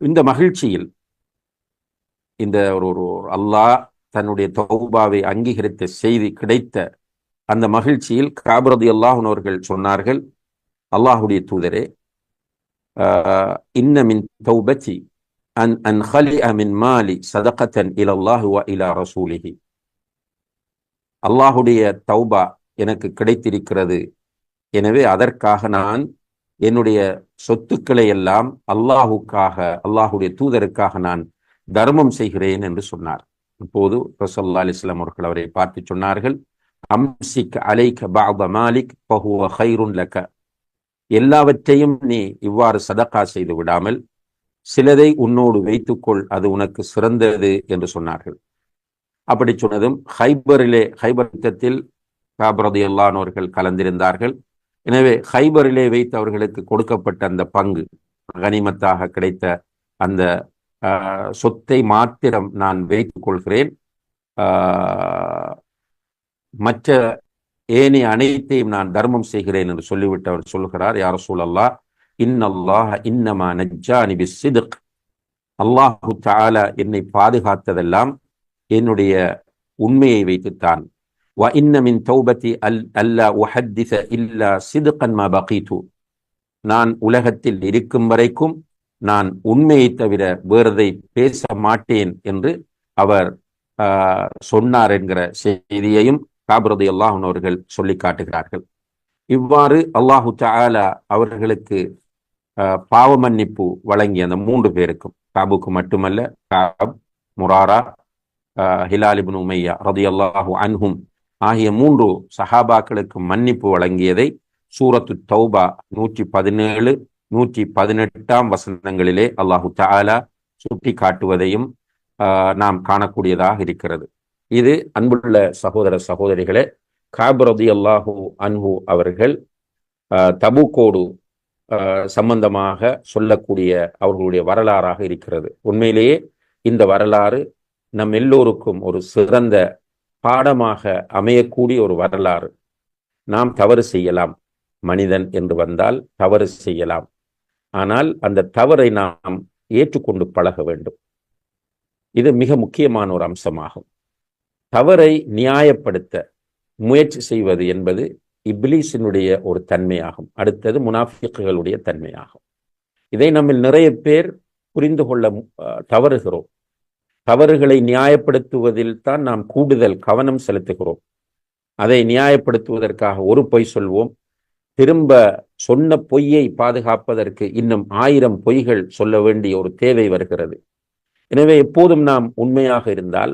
இந்த மகிழ்ச்சியில் இந்த ஒரு ஒரு அல்லாஹ் தன்னுடைய தௌபாவை அங்கீகரித்த செய்தி கிடைத்த அந்த மகிழ்ச்சியில் காபரது அல்லாஹன் அவர்கள் சொன்னார்கள் அல்லாஹுடைய தூதரே இன்னமின் தௌபத்தி அன் அன் ஹலி அமின் மாலி சதகத்தன் இல் அல்லாஹு இலா ரசூலிஹி. அல்லாஹுடைய தௌபா எனக்கு கிடைத்திருக்கிறது. எனவே அதற்காக நான் என்னுடைய சொத்துக்களை எல்லாம் அல்லாஹுக்காக அல்லாஹுடைய தூதருக்காக நான் தர்மம் செய்கிறேன் என்று சொன்னார். இப்போது ரசல்லா அலிஸ்லாம் அவர்கள் அவரை பார்த்து சொன்னார்கள் அம்சிக் அலைக்க பாப மாலிக் பஹுவ ஹைருன் லக்க எல்லாவற்றையும் நீ இவ்வாறு சதக்கா செய்து விடாமல் சிலதை உன்னோடு வைத்துக்கொள் அது உனக்கு சிறந்தது என்று சொன்னார்கள். அப்படி சொன்னதும் ஹைபரிலே ஹைபர் யுத்தத்தில் காபரதியல்லானோர்கள் கலந்திருந்தார்கள். எனவே ஹைபரிலே வைத்து அவர்களுக்கு கொடுக்கப்பட்ட அந்த பங்கு கனிமத்தாக கிடைத்த அந்த சொத்தை மாத்திரம் நான் வைத்துக் கொள்கிறேன். மற்ற ஏனைய அனைத்தையும் நான் தர்மம் செய்கிறேன் என்று சொல்லிவிட்டு அவர் சொல்லுகிறார் யார் சூழல்லா இன்னல்லாஹ இன்னமா நஜ்ஜா நிபி சிதுக் அல்லாஹு தாலா என்னை பாதுகாத்ததெல்லாம் என்னுடைய உண்மையை வைத்துத்தான். வ இன்னமின் தௌபதி அல் அல்லா உஹத்திஸ இல்லா சிதுகன் மா பகீது நான் உலகத்தில் இருக்கும் வரைக்கும் நான் உண்மையை தவிர வேறதை பேச மாட்டேன் என்று அவர் சொன்னார் என்கிற செய்தியையும் காபிரதி அல்லாஹன் அவர்கள் சொல்லி காட்டுகிறார்கள். இவ்வாறு அல்லாஹு தாலா அவர்களுக்கு பாவ மன்னிப்பு வழங்கிய அந்த மூன்று பேருக்கும் காபுக்கு மட்டுமல்ல காப் முராரா ஹிலாலிபின் உமையா ரதி அல்லாஹு அன்ஹும் ஆகிய மூன்று சஹாபாக்களுக்கு மன்னிப்பு வழங்கியதை சூரத்து தௌபா நூற்றி பதினேழு நூற்றி பதினெட்டாம் வசனங்களிலே அல்லாஹு தாலா சுட்டி காட்டுவதையும் நாம் காணக்கூடியதாக இருக்கிறது. இது அன்புள்ள சகோதர சகோதரிகளே காபரதி அல்லாஹு அன்ஹு அவர்கள் தபுக்கோடு சம்பந்தமாக சொல்லக்கூடிய அவர்களுடைய வரலாறாக இருக்கிறது. உண்மையிலேயே இந்த வரலாறு நம் எல்லோருக்கும் ஒரு சிறந்த பாடமாக அமையக்கூடிய ஒரு வரலாறு. நாம் தவறு செய்யலாம். மனிதன் என்று வந்தால் தவறு செய்யலாம். ஆனால் அந்த தவறை நாம் ஏற்றுக்கொண்டு பழக வேண்டும். இது மிக முக்கியமான ஒரு அம்சமாகும். தவறை நியாயப்படுத்த முயற்சி செய்வது என்பது இப்லீஸினுடைய ஒரு தன்மையாகும். அடுத்தது முனாஃபிக்குகளுடைய தன்மையாகும். இதை நம்ம நிறைய பேர் புரிந்து கொள்ள தவறுகிறோம். தவறுகளை நியாயப்படுத்துவதில் தான் நாம் கூடுதல் கவனம் செலுத்துகிறோம். அதை நியாயப்படுத்துவதற்காக ஒரு பொய் சொல்வோம். திரும்ப சொன்ன பொய்யை பாதுகாப்பதற்கு இன்னும் ஆயிரம் பொய்கள் சொல்ல வேண்டிய ஒரு தேவை வருகிறது. எனவே எப்போதும் நாம் உண்மையாக இருந்தால்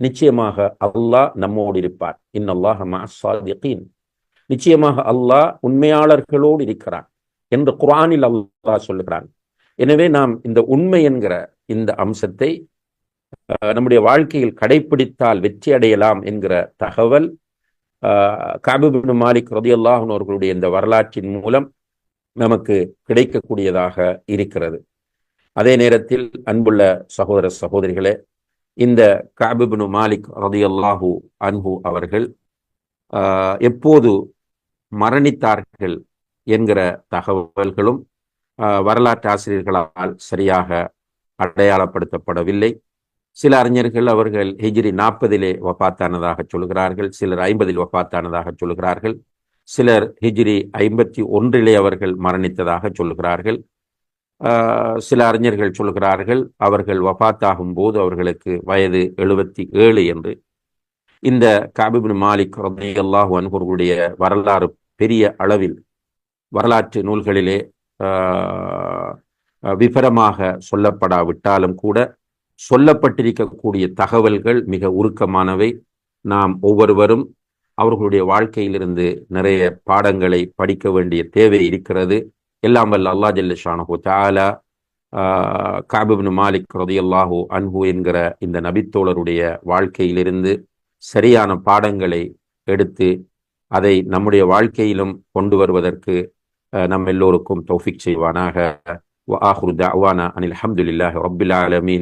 நிச்சயமாக அல்லாஹ் நம்மோடு இருப்பார். இன்னல்லாஹ் மாசாதிகீன் நிச்சயமாக அல்லாஹ் உண்மையாளர்களோடு இருக்கிறான் என்று குரானில் அல்லாஹ் சொல்லுகிறான். எனவே நாம் இந்த உண்மை என்கிற இந்த அம்சத்தை நம்முடைய வாழ்க்கையில் கடைபிடித்தால் வெற்றி அடையலாம் என்கிற தகவல் காபிபின் மாலிக் ரதியல்லாஹன் அவர்களுடைய இந்த வரலாற்றின் மூலம் நமக்கு கிடைக்கக்கூடியதாக இருக்கிறது. அதே நேரத்தில் அன்புள்ள சகோதர சகோதரிகளே இந்த காபிபின் மாலிக் ரதியல்லாஹூ அன்ஹு அவர்கள் எப்போது மரணித்தார்கள் என்கிற தகவல்களும் வரலாற்று ஆசிரியர்களால் சரியாக அடையாளப்படுத்தப்படவில்லை. சில அறிஞர்கள் அவர்கள் ஹிஜ்ரி நாற்பதிலே வபாத்தானதாக சொல்கிறார்கள் சிலர் ஐம்பதில் வபாத்தானதாக சொல்கிறார்கள் சிலர் ஹிஜ்ரி ஐம்பத்தி ஒன்றிலே அவர்கள் மரணித்ததாக சொல்கிறார்கள். சில அறிஞர்கள் சொல்கிறார்கள் அவர்கள் வபாத்தாகும் போது அவர்களுக்கு வயது எழுபத்தி ஏழு என்று. இந்த காபிபின் மாலிக் அல்லாஹு அன்பர்களுடைய வரலாறு பெரிய அளவில் வரலாற்று நூல்களிலே விபரமாக சொல்லப்படாவிட்டாலும் கூட சொல்லப்பட்டிருக்கக்கூடிய தகவல்கள் மிக உருக்கமானவை நாம் ஒவ்வொருவரும் அவர்களுடைய வாழ்க்கையிலிருந்து நிறைய பாடங்களை படிக்க வேண்டிய தேவை இருக்கிறது எல்லாம் வல்ல அல்லா ஜல்லஷானு தாலா காபிபின் மாலிக் ரதியல்லாஹூ அன்ஹு என்கிற இந்த நபித்தோழருடைய வாழ்க்கையிலிருந்து சரியான பாடங்களை எடுத்து அதை நம்முடைய வாழ்க்கையிலும் கொண்டு வருவதற்கு நம் எல்லோருக்கும் தௌஃபிக் செய்வானாக وآخر دعوانا أن الحمد لله رب العالمين